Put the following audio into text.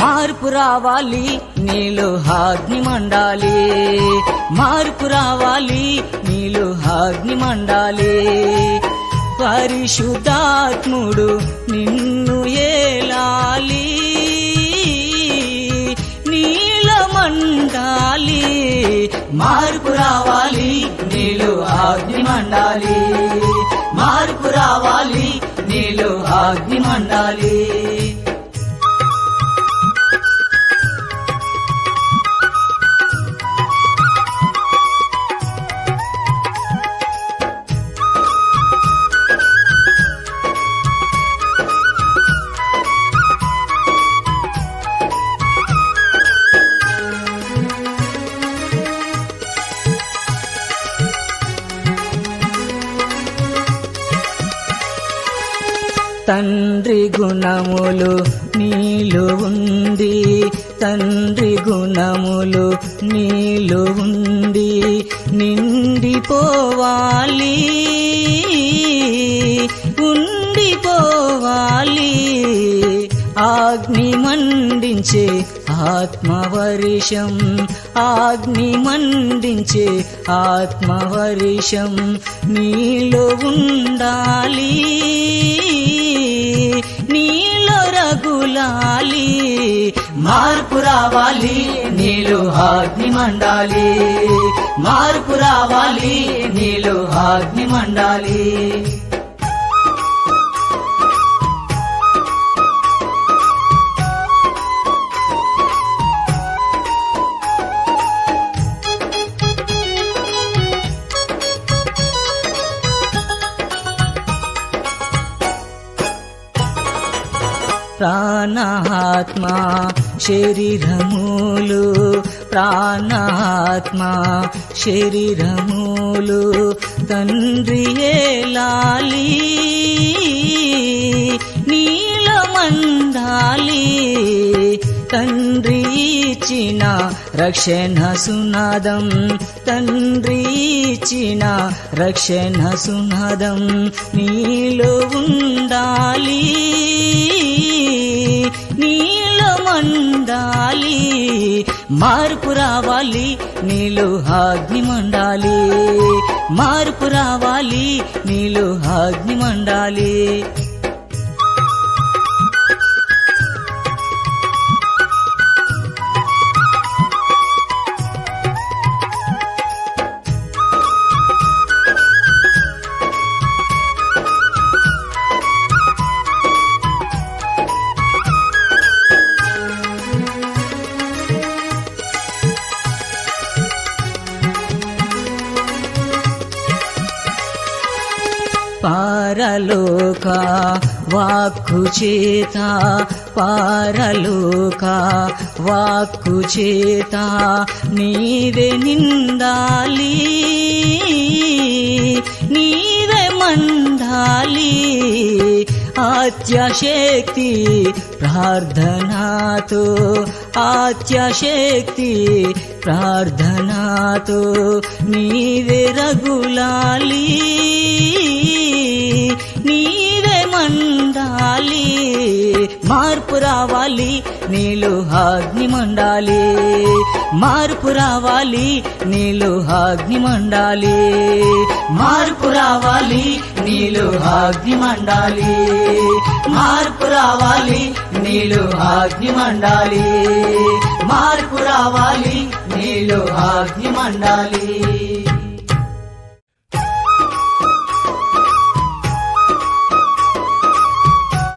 మార్పు రావాలి నీలో అగ్ని మండాలి. మార్పు రావాలి నీలో అగ్ని మండాలి. పరిశుద్ధాత్ముడు నిన్ను ఏలాలి. నీల మండాలి. మార్పు రావాలి నీలో అగ్ని మండాలి. తండ్రి గుణములు నీలు ఉంది. తండ్రి గుణములు నీలు ఉంది. నిండిపోవాలి. ఉండిపోవాలి. ఆగ్ని మండించే ఆత్మవర్షం ఆగ్ని మండించే ఆత్మవర్షం నీలో ఉండాలి. రగులాలి మార్పు రావాలి నీలో అగ్ని మండాలి. మార్పు రావాలి నీలో అగ్ని మండాలి. ప్రాణాత్మ శరీరములు ప్రాణాత్మ శరీరములు తండ్రి లాలి నీలమందాలి తండ్రి ఇచ్చిన రక్షణ సునాదం తండ్రి ఇచ్చిన రక్షణ సునాదం నీలో ఉండాలి నీలో మండాలి మార్పు రావాలి నీలో అగ్ని మండాలి మార్పు రావాలి నీలో అగ్ని మండాలి. పారలోక వాక్కు చేత పారలోక వాక్కు చేత నీవే నిందాలి నీవే మందాలి. ఆత్యశక్తి ప్రార్థనాతో ఆత్యశక్తి ప్రార్థనాతో నీవే రగులాలి. మార్పు రావాలి నీలో అగ్నిమండాలి. మార్పు రావాలి నీలో అగ్నిమండాలి. మార్పు రావాలి నీలో అగ్నిమండాలి. మార్పు రావాలి నీలో అగ్నిమండాలి. మార్పు రావాలి నీలో అగ్నిమండాలి.